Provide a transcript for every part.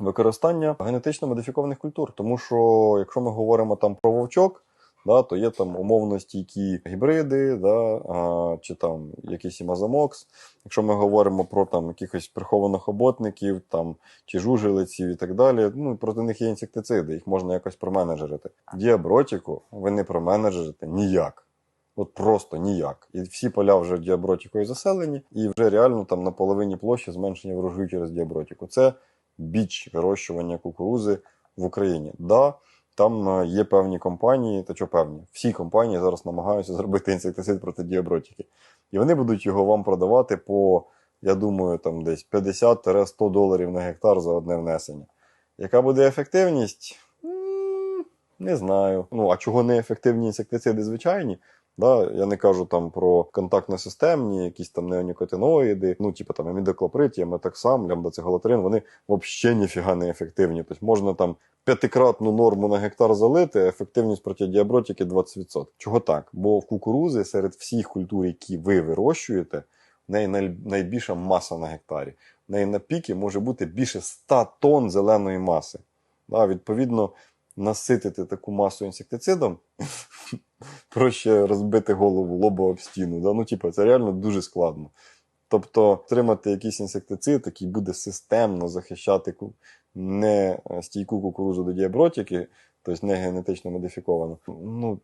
використання генетично модифікованих культур. Тому що, якщо ми говоримо там про вовчок, да, то є там умовно стійкі гібриди, да, а, чи там якийсь імазомокс. Якщо ми говоримо про там якихось прихованих оботників, там чи жужелиців і так далі, ну проти них є інсектициди, їх можна якось променеджерити. Діабротіку ви не променеджерите ніяк. От просто ніяк. І всі поля вже діабротікою заселені, і вже реально там на половині площі зменшення врожаю через діабротіку. Це біч вирощування кукурузи в Україні. Да, там е, є певні компанії, та що певні, всі компанії зараз намагаються зробити інсектицид проти діабротики. І вони будуть його вам продавати по, я думаю, там десь 50-100 доларів на гектар за одне внесення. Яка буде ефективність? Не знаю. Ну, а чого не ефективні інсектициди звичайні? Да, я не кажу там про контактно-системні, якісь там неонікотиноїди, ну, типу там амідоклоприт, метаксам, лямдацегалатерин, вони взагалі ніфіга не ефективні. Тобто можна там п'ятикратну норму на гектар залити, ефективність проти діабротики 20%. Чого так? Бо в кукурузи серед всіх культур, які ви вирощуєте, в неї найбільша маса на гектарі. В неї на піки може бути більше 100 тонн зеленої маси. Да, відповідно, наситити таку масу інсектицидом проще розбити голову лоба об стіну. Да? Ну, типу, це реально дуже складно. Тобто, отримати якийсь інсектицид, який буде системно захищати не е, стійку кукурузу до діабротики, тобто не генетично модифіковану. Ну,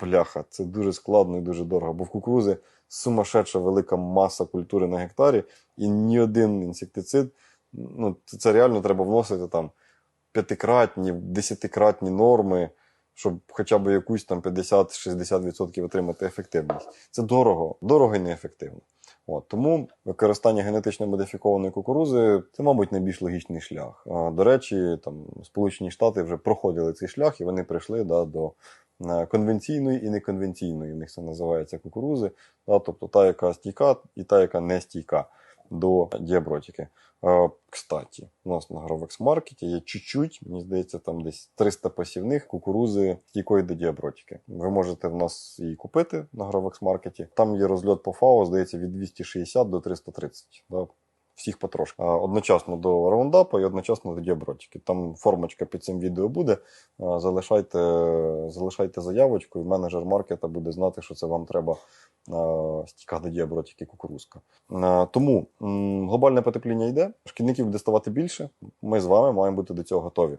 бляха, це дуже складно і дуже дорого. Бо в кукурузи сумасшедша велика маса культури на гектарі, і ні один інсектицид, ну, це реально треба вносити там п'ятикратні, десятикратні норми, щоб хоча б якусь там 50-60% отримати ефективність. Це дорого, дорого і неефективно. От, тому використання генетично модифікованої кукурузи це, мабуть, найбільш логічний шлях. До речі, там Сполучені Штати вже проходили цей шлях, і вони прийшли да, до е, конвенційної і неконвенційної, в них це називається кукурузи, да, тобто та, яка стійка, і та, яка не стійка до діабротики. Е, Кстати, у нас на Гровекс-маркеті є чуть-чуть, мені здається, там десь 300 посівних кукурузи стійкої до діабротики. Ви можете в нас її купити на Гровекс-маркеті. Там є розльот по ФАО, здається, від 260 до 330. Да? Всіх потрошки. Одночасно до раундапа і одночасно до діабротики. Там формочка під цим відео буде. Залишайте, залишайте заявочку, і менеджер маркета буде знати, що це вам треба стікати до діабротики кукурузка. Тому глобальне потепління йде, шкідників буде ставати більше. Ми з вами маємо бути до цього готові.